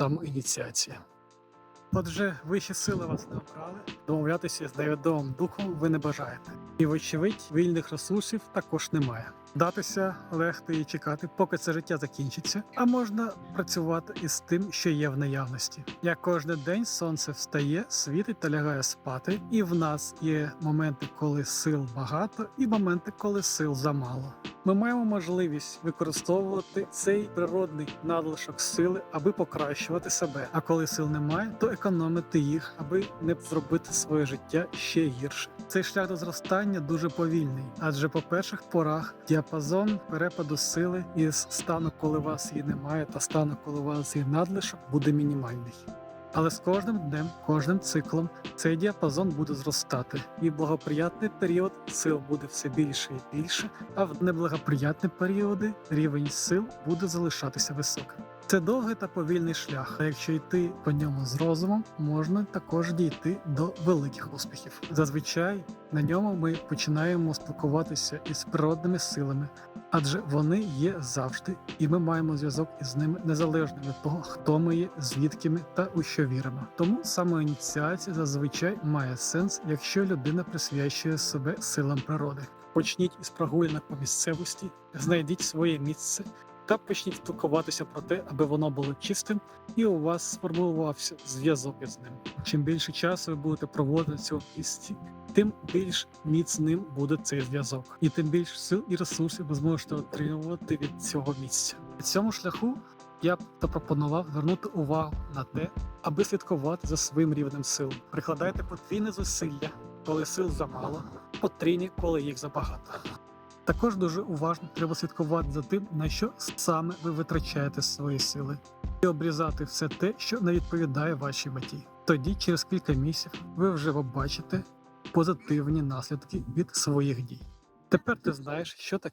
самоініціація. Отже, вищі сили вас не обрали, домовлятися з невідомим духом ви не бажаєте. І, вочевидь, вільних ресурсів також немає. Датися, легти і чекати, поки це життя закінчиться, а можна працювати із тим, що є в наявності. Як кожен день сонце встає, світить та лягає спати, і в нас є моменти, коли сил багато, і моменти, коли сил замало. Ми маємо можливість використовувати цей природний надлишок сили, аби покращувати себе. А коли сил немає, то економити їх, аби не зробити своє життя ще гірше. Цей шлях до зростання дуже повільний, адже по перших порах діапазон перепаду сили із стану, коли вас її немає, та стану, коли вас є надлишок, буде мінімальний. Але з кожним днем, кожним циклом цей діапазон буде зростати, і благоприятний період сил буде все більше і більше, а в неблагоприятні періоди рівень сил буде залишатися високим. Це довгий та повільний шлях. А якщо йти по ньому з розумом, можна також дійти до великих успіхів. Зазвичай на ньому ми починаємо спілкуватися із природними силами, адже вони є завжди, і ми маємо зв'язок із ними незалежно від того, хто ми є, звідки ми та у що віримо. Тому самоініціація зазвичай має сенс, якщо людина присвячує себе силам природи. Почніть із прогулянок по місцевості, знайдіть своє місце та почніть спілкуватися про те, аби воно було чистим, і у вас сформувався зв'язок із ним. Чим більше часу ви будете проводити в цьому місці, тим більш міцним буде цей зв'язок, і тим більше сил і ресурсів ви зможете отримувати від цього місця. На цьому шляху я б запропонував звернути увагу на те, аби слідкувати за своїм рівнем сил. Прикладайте подвійне зусилля, коли сил замало, потрійні, коли їх забагато. Також дуже уважно треба слідкувати за тим, на що саме ви витрачаєте свої сили, і обрізати все те, що не відповідає вашій меті. Тоді, через кілька місяців, ви вже побачите позитивні наслідки від своїх дій. Тепер ти знаєш, що таке